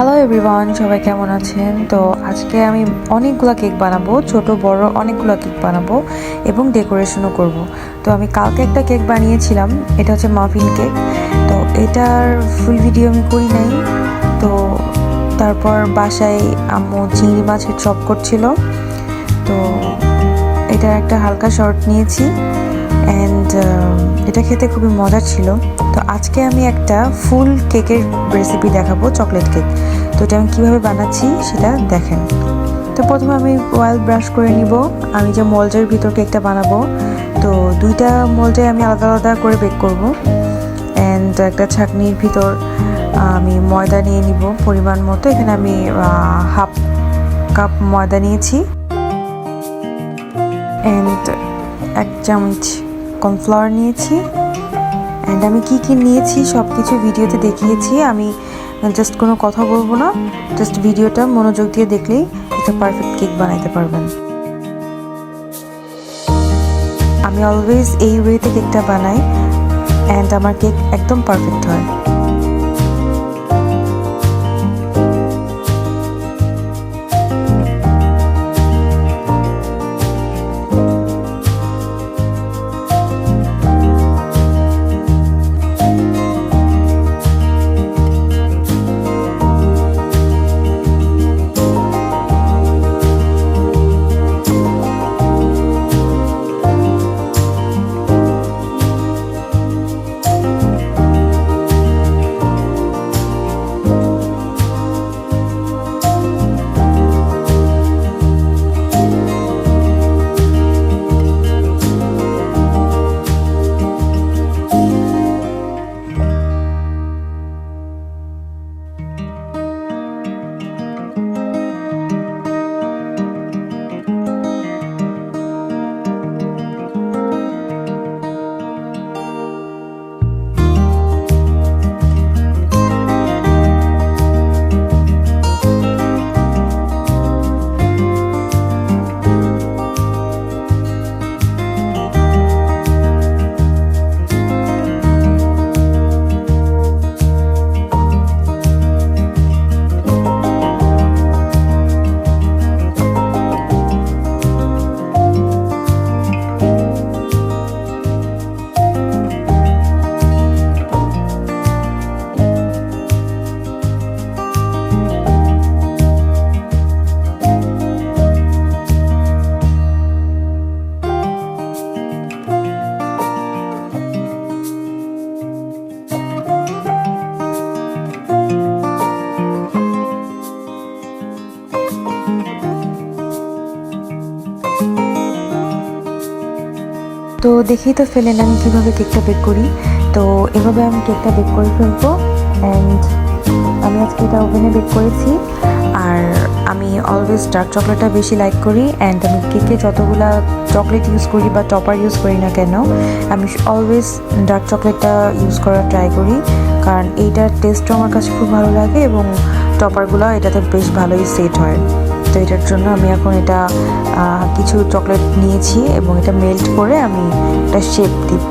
Hello everyone সবাই কেমন আছেন? তো আজকে আমি অনেকগুলো কেক বানাবো, ছোট, বড়, অনেকগুলো কেক বানাবো এবং ডেকোরেশনও করব। তো আমি কালকে একটা কেক বানিয়েছিলাম, এটা হচ্ছে মাফিন কেক। তো এটার ফুল ভিডিও আমি করি নাই। তো তারপর বাসায় আম্মু চিংড়ি মাছের চপ করছিল। তো এটার একটা হালকা শর্ট নিয়েছি। অ্যান্ড এটা খেতে খুবই মজার ছিল। তো আজকে আমি একটা ফুল কেকের রেসিপি দেখাবো চকলেট কেক তো এটা আমি কীভাবে বানাচ্ছি সেটা দেখেন। তো প্রথমে আমি অয়েল ব্রাশ করে নিব। আমি যে মোল্ডের ভিতর কেকটা বানাবো, তো দুইটা মোল্ডে আমি আলাদা আলাদা করে বেক করব। অ্যান্ড একটা ছাকনির ভিতর আমি ময়দা নিয়ে নিব পরিমাণ মতো। এখানে আমি হাফ কাপ ময়দা নিয়েছি। অ্যান্ড এক চামচ কর্নফ্লাওয়ার নিয়েছি। অ্যান্ড আমি কি কি নিয়েছি সব কিছু ভিডিওতে দেখিয়েছি, আমি জাস্ট কোনো কথা বলব না জাস্ট ভিডিওটা মনোযোগ দিয়ে দেখলেই একটা পারফেক্ট কেক বানাইতে পারবেন। আমি অলওয়েজ এই ওয়েতে কেকটা বানাই অ্যান্ড আমার কেক একদম পারফেক্ট হয়। তো দেখেই তো ফেলেন আমি কীভাবে কেকটা বেক করি। তো এভাবে আমি কেকটা বেক করে ফেলব। অ্যান্ড আমি আজকে এটা ওভেনে বেক করেছি। আর আমি অলওয়েজ ডার্ক চকলেটটা বেশি লাইক করি। অ্যান্ড আমি কেকে যতগুলা চকলেট ইউজ করি বা টপার ইউজ করি না কেন, আমি অলওয়েজ ডার্ক চকলেটটা ইউজ করার ট্রাই করি। কারণ এইটার টেস্টও আমার কাছে খুব ভালো লাগে এবং টপারগুলো এটাতে বেশ ভালোই সেট হয়। তো এটার জন্য আমি এখন এটা কিছু চকলেট নিয়েছি এবং এটা মেল্ট করে আমি একটা শেপ দিব।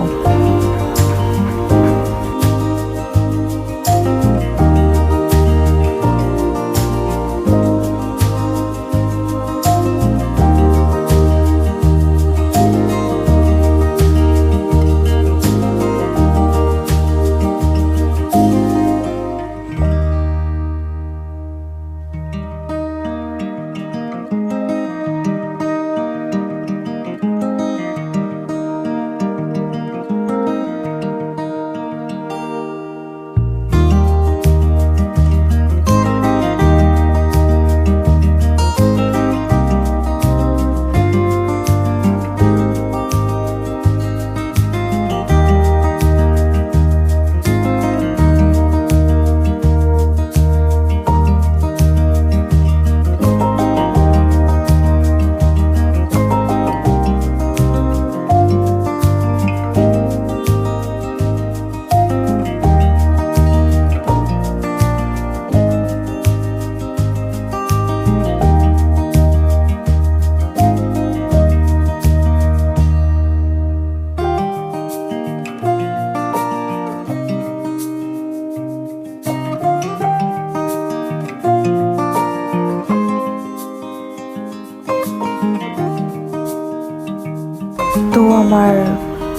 আমার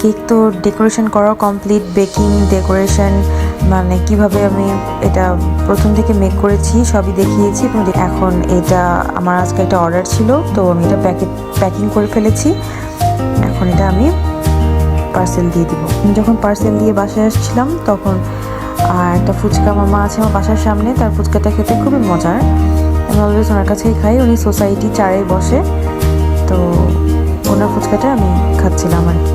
কেক তো ডেকোরেশন করা কমপ্লিট, বেকিং, ডেকোরেশন মানে কীভাবে আমি এটা প্রথম থেকে মেক করেছি সবই দেখিয়েছি এবং এখন এটা আমার আজকে একটা অর্ডার ছিল, তো আমি এটা প্যাকেট প্যাকিং করে ফেলেছি। এখন এটা আমি পার্সেল দিয়ে দিব। আমি যখন পার্সেল দিয়ে বাসায় আসছিলাম, তখন একটা ফুচকা মামা আছে আমার বাসার সামনে, তার ফুচকাটা খেতে খুবই মজার। আমি অলওয়েজ ওনার কাছেই খাই, উনি সোসাইটি চারে বসে, তো ওনার ফুচকাটা আমি খাচ্ছিলাম আর কি।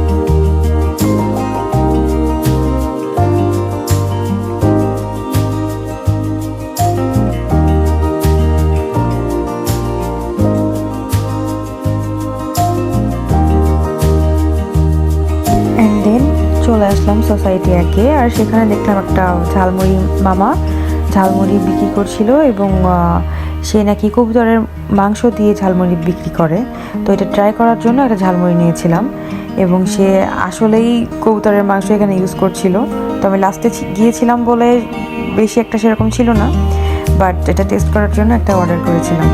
চলে আসলাম সোসাইটি একে আর সেখানে দেখলাম একটা ঝালমুড়ি মামা ঝালমুড়ি বিক্রি করছিল এবং সে নাকি কবুতরের মাংস দিয়ে ঝালমুড়ি বিক্রি করে। তো এটা ট্রাই করার জন্য একটা ঝালমুড়ি নিয়েছিলাম এবং সে আসলেই কবুতরের মাংস এখানে ইউজ করছিল। তো আমি লাস্টে গিয়েছিলাম বলে বেশি একটা সেরকম ছিল না বাট এটা টেস্ট করার জন্য একটা অর্ডার করেছিলাম।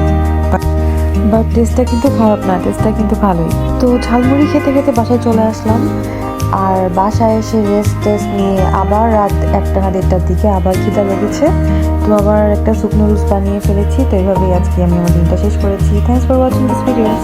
বাট টেস্টটা কিন্তু খারাপ না টেস্টটা কিন্তু ভালোই। তো ঝালমুড়ি খেতে খেতে বাসায় চলে আসলাম। আর বাসায় এসে রেস্ট টেস্ট নিয়ে আবার রাত একটা না দেড়টার দিকে আবার খিদা লেগেছে। তো আবার একটা শুকনো রুস বানিয়ে ফেলেছি, তো এইভাবেই আজকে আমি আমার দিনটা শেষ করেছি। Thanks for watching this videos